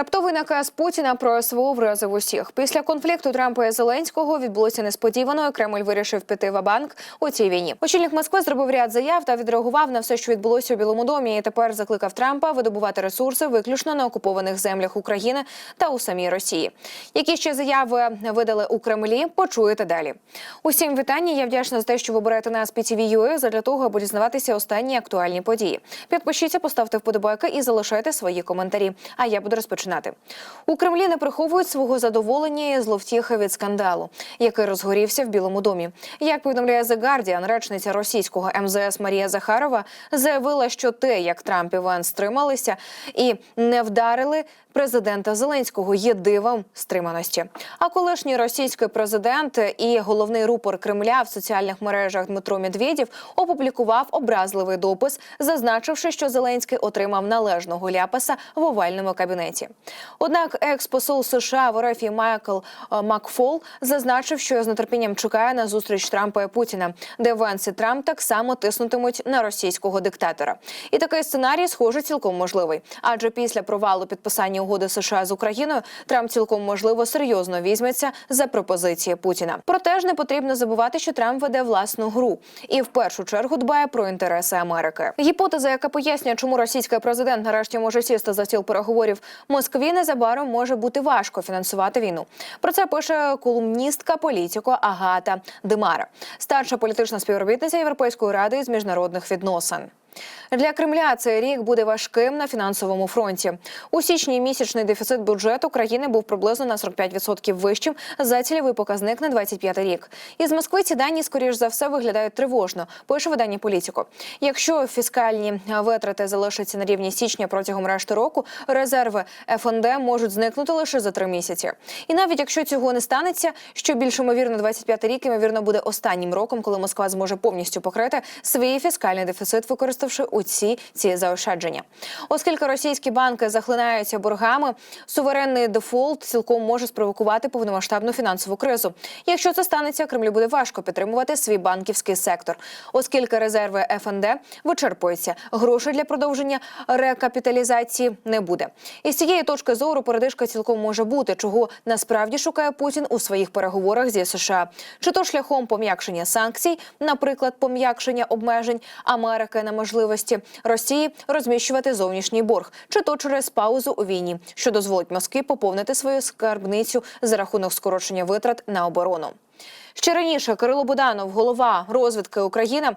Раптовий наказ Путіна про СВО вразив усіх. Після конфлікту Трампа і Зеленського відбулося несподівано. і Кремль вирішив піти в банк у цій війні. Очільник Москви зробив ряд заяв та відреагував на все, що відбулося у Білому домі. І тепер закликав Трампа видобувати ресурси виключно на окупованих землях України та у самій Росії. Які ще заяви видали у Кремлі? Почуєте далі. Усім вітання. Я вдячна за те, що ви берете нас TVUE задля того, аби дізнаватися останні актуальні події. Підпишіться, поставте вподобайки і залишайте свої коментарі. А я буду розпочинати. У Кремлі не приховують свого задоволення і зловтіхи від скандалу, який розгорівся в Білому домі. Як повідомляє The Guardian, речниця російського МЗС Марія Захарова заявила, що те, як Трамп і Венс стрималися і не вдарили президента Зеленського, є дивом стриманості. А колишній російський президент і головний рупор Кремля в соціальних мережах Дмитро Медведєв опублікував образливий допис, зазначивши, що Зеленський отримав належного ляпаса в овальному кабінеті. Однак екс-посол США в РФ Майкл е, Макфол зазначив, що з нетерпінням чекає на зустріч Трампа і Путіна, де Венс Трамп так само тиснутимуть на російського диктатора. І такий сценарій, схоже, цілком можливий. Адже після провалу підписання угоди США з Україною Трамп цілком можливо серйозно візьметься за пропозиції Путіна. Проте ж не потрібно забувати, що Трамп веде власну гру і в першу чергу дбає про інтереси Америки. Гіпотеза, яка пояснює, чому російський президент нарешті може сісти за стіл переговорів Москві, незабаром може бути важко фінансувати війну. Про це пише колумністка політико Агата Демара, старша політична співробітниця Європейської ради з міжнародних відносин. Для Кремля цей рік буде важким на фінансовому фронті. У січні місячний дефіцит бюджету країни був приблизно на 45% вищим за цільовий показник на 25 рік. Із Москви ці дані, скоріш за все, виглядають тривожно. Пише видання політико. Якщо фіскальні витрати залишаться на рівні січня протягом решти року, резерви ФНД можуть зникнути лише за три місяці. І навіть якщо цього не станеться, що більш ймовірно, 25 рік ймовірно буде останнім роком, коли Москва зможе повністю покрити свій фіскальний дефіцит, використавши усі ці заощадження. Оскільки російські банки захлинаються боргами, суверенний дефолт цілком може спровокувати повномасштабну фінансову кризу. Якщо це станеться, Кремлю буде важко підтримувати свій банківський сектор, оскільки резерви ФНД вичерпуються. Грошей для продовження рекапіталізації не буде. І з цієї точки зору передишка цілком може бути, чого насправді шукає Путін у своїх переговорах зі США, чи то шляхом пом'якшення санкцій, наприклад, пом'якшення обмежень Америки на можливості Росії розміщувати зовнішній борг, чи то через паузу у війні, що дозволить Москві поповнити свою скарбницю за рахунок скорочення витрат на оборону. Ще раніше Кирило Буданов, голова розвідки України,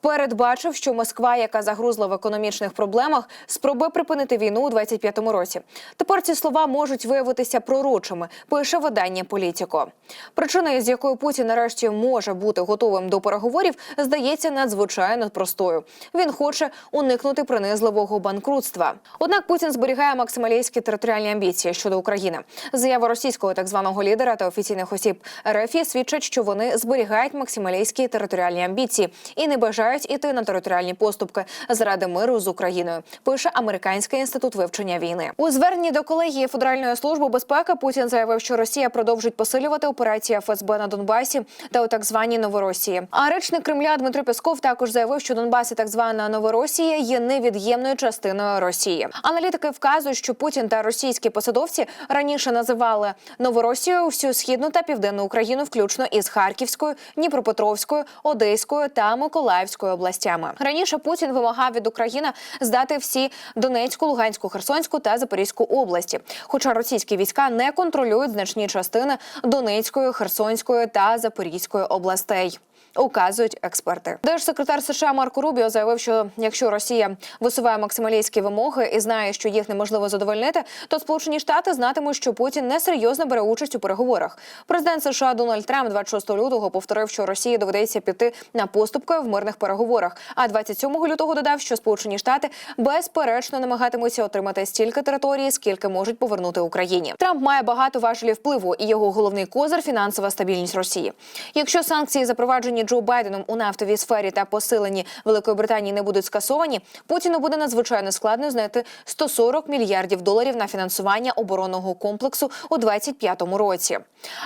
передбачив, що Москва, яка загрузла в економічних проблемах, спробує припинити війну у 25-му році. Тепер ці слова можуть виявитися пророчими. Пише видання Політіко. Причиною, з якою Путін нарешті може бути готовим до переговорів, здається надзвичайно простою. Він хоче уникнути принизливого банкрутства. Однак Путін зберігає максималістські територіальні амбіції щодо України. Заява російського так званого лідера та офіційних осіб РФ свідчать, що вони зберігають максималістські територіальні амбіції і не бажають іти на територіальні поступки заради миру з Україною. Пише Американський інститут вивчення війни. У зверненні до колегії Федеральної служби безпеки Путін заявив, що Росія продовжить посилювати операції ФСБ на Донбасі та у так званій Новоросії. А речник Кремля Дмитро Песков також заявив, що Донбас і так звана Новоросія є невід'ємною частиною Росії. Аналітики вказують, що Путін та російські посадовці раніше називали Новоросією всю східну та південну Україну, включно із Харківською, Дніпропетровською, Одеською та Миколаївською областями. Раніше Путін вимагав від України здати всі Донецьку, Луганську, Херсонську та Запорізьку області. Хоча російські війська не контролюють значні частини Донецької, Херсонської та Запорізької областей. Указують експерти. Держсекретар США Марко Рубіо заявив, що якщо Росія висуває максималістські вимоги і знає, що їх неможливо задовольнити, то Сполучені Штати знатимуть, що Путін несерйозно бере участь у переговорах. Президент США Дональд Трамп 26 лютого повторив, що Росії доведеться піти на поступки в мирних переговорах. А 27 лютого додав, що Сполучені Штати безперечно намагатимуться отримати стільки території, скільки можуть повернути Україні. Трамп має багато важелів впливу, і його головний козир фінансова стабільність Росії. Якщо санкції запроваджені Джо Байденом у нафтовій сфері та посиленні Великої Британії не будуть скасовані, Путіну буде надзвичайно складно знайти 140 мільярдів доларів на фінансування оборонного комплексу у 25-му році.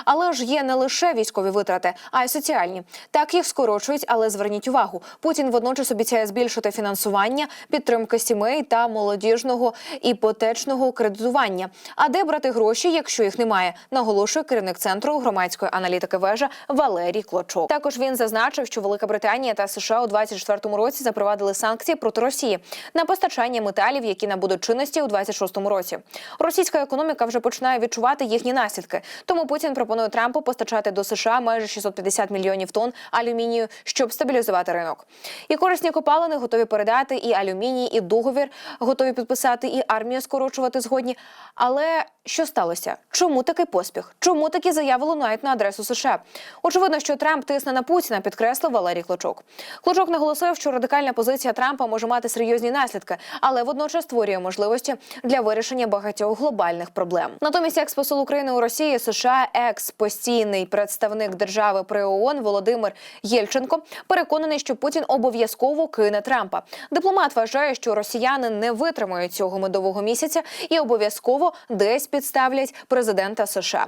Але ж є не лише військові витрати, а й соціальні. Так їх скорочують, але зверніть увагу. Путін водночас обіцяє збільшити фінансування, підтримки сімей та молодіжного іпотечного кредитування. А де брати гроші, якщо їх немає? Наголошує керівник центру громадської аналітики вежа Валерій Клочок. Також він зазначив, що Велика Британія та США у 24-му році запровадили санкції проти Росії на постачання металів, які набудуть чинності у 26-му році. Російська економіка вже починає відчувати їхні наслідки. Тому Путін пропонує Трампу постачати до США майже 650 мільйонів тонн алюмінію, щоб стабілізувати ринок. І корисні копалини готові передати і алюміній, і договір готові підписати, і армію скорочувати згодні. Але що сталося? Чому такий поспіх? Чому такі заяви лунають на адресу США? Очевидно, що Трамп тисне на Путіна, підкреслив Валерій Клочок. Клочок наголосив, що радикальна позиція Трампа може мати серйозні наслідки, але водночас створює можливості для вирішення багатьох глобальних проблем. Натомість, експосол України у Росії, США, екс постійний представник держави при ООН Володимир Єльченко переконаний, що Путін обов'язково кине Трампа. Дипломат вважає, що росіяни не витримають цього медового місяця і обов'язково десь підставлять президента США.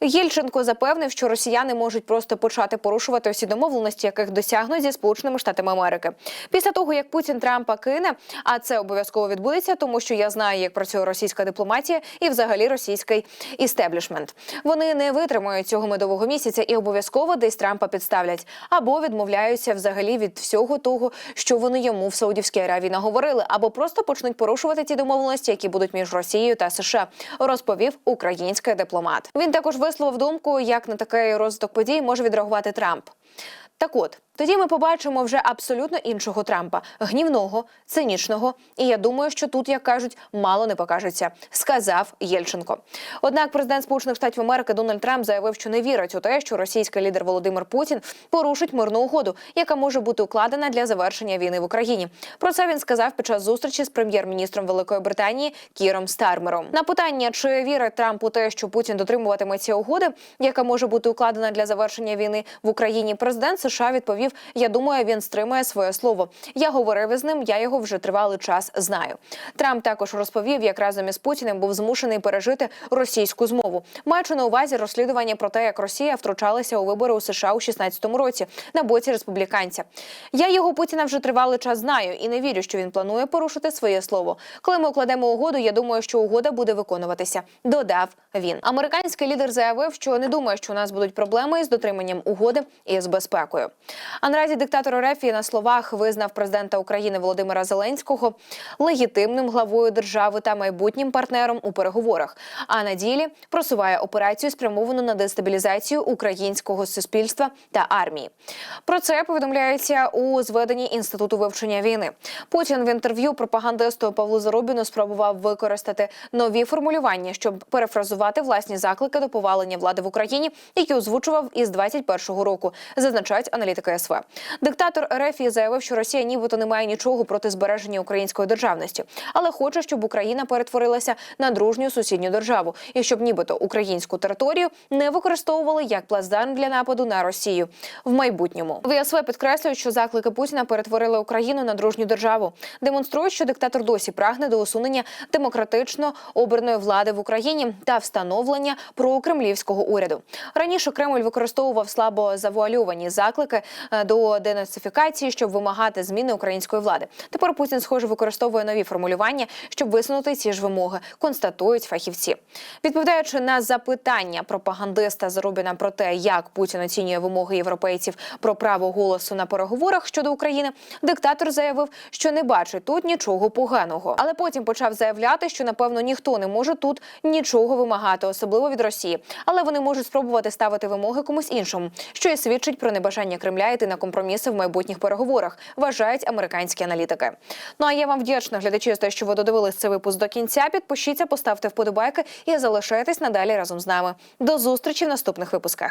Єльченко запевнив, що росіяни можуть просто почати порушувати усі домовленості, яких досягнуть зі сполученими штатами Америки. Після того як Путін Трампа кине, а це обов'язково відбудеться, тому що я знаю, як працює російська дипломатія і взагалі російський істеблішмент. Вони не витримають цього медового місяця і обов'язково десь Трампа підставлять або відмовляються взагалі від всього того, що вони йому в Саудівській Аравії наговорили, або просто почнуть порушувати ті домовленості, які будуть між Росією та США, розповів український дипломат. Він також висловив думку, як на такий розвиток подій може відреагувати Трамп. Так от тоді ми побачимо вже абсолютно іншого Трампа, гнівного, цинічного. І я думаю, що тут, як кажуть, мало не покажеться, сказав Єльченко. Однак, президент Сполучених Штатів Америки Дональд Трамп заявив, що не вірить у те, що російський лідер Володимир Путін порушить мирну угоду, яка може бути укладена для завершення війни в Україні. Про це він сказав під час зустрічі з прем'єр-міністром Великої Британії Кіром Стармером. На питання, чи вірить Трамп у те, що Путін дотримуватиметься угоди, яка може бути укладена для завершення війни в Україні, президент США відповів: Я думаю, він стримує своє слово. Я говорив із ним, я його вже тривалий час знаю. Трамп також розповів, як разом із Путіним був змушений пережити російську змову, маючи на увазі розслідування про те, як Росія втручалася у вибори у США у 16-му році на боці республіканця. Я його Путіна вже тривалий час знаю і не вірю, що він планує порушити своє слово. Коли ми укладемо угоду, я думаю, що угода буде виконуватися. Додав він. Американський лідер заявив, що не думає, що у нас будуть проблеми із дотриманням угоди і з безпекою. А наразі диктатор РФ на словах визнав президента України Володимира Зеленського легітимним главою держави та майбутнім партнером у переговорах. А на ділі просуває операцію спрямовану на дестабілізацію українського суспільства та армії. Про це повідомляється у зведенні інституту вивчення війни. Путін в інтерв'ю пропагандисту Павлу Зарубіну спробував використати нові формулювання, щоб перефразувати власні заклики до повалення влади в Україні, які озвучував із 21-го року. Зазначають аналітики СВ. Диктатор РФ заявив, що Росія нібито не має нічого проти збереження української державності, але хоче, щоб Україна перетворилася на дружню сусідню державу, і щоб нібито українську територію не використовували як плацдарм для нападу на Росію в майбутньому. ВСВ підкреслюють, що заклики Путіна перетворили Україну на дружню державу, демонструють, що диктатор досі прагне до усунення демократично обраної влади в Україні та встановлення прокремлівського уряду. Раніше Кремль використовував слабо завуальовані заклики до денацифікації, щоб вимагати зміни української влади. Тепер Путін, схоже, використовує нові формулювання, щоб висунути ці ж вимоги. Констатують фахівці. Відповідаючи на запитання пропагандиста Зарубіна про те, як Путін оцінює вимоги європейців про право голосу на переговорах щодо України, диктатор заявив, що не бачить тут нічого поганого. Але потім почав заявляти, що напевно ніхто не може тут нічого вимагати, особливо від Росії. Але вони можуть спробувати ставити вимоги комусь іншому, що і свідчить про небажання Кремля йти на компроміси в майбутніх переговорах, вважають американські аналітики. Ну а я вам вдячна глядачі за те, що ви додивились цей випуск до кінця. Підпишіться, поставте вподобайки і залишайтесь надалі разом з нами. До зустрічі в наступних випусках.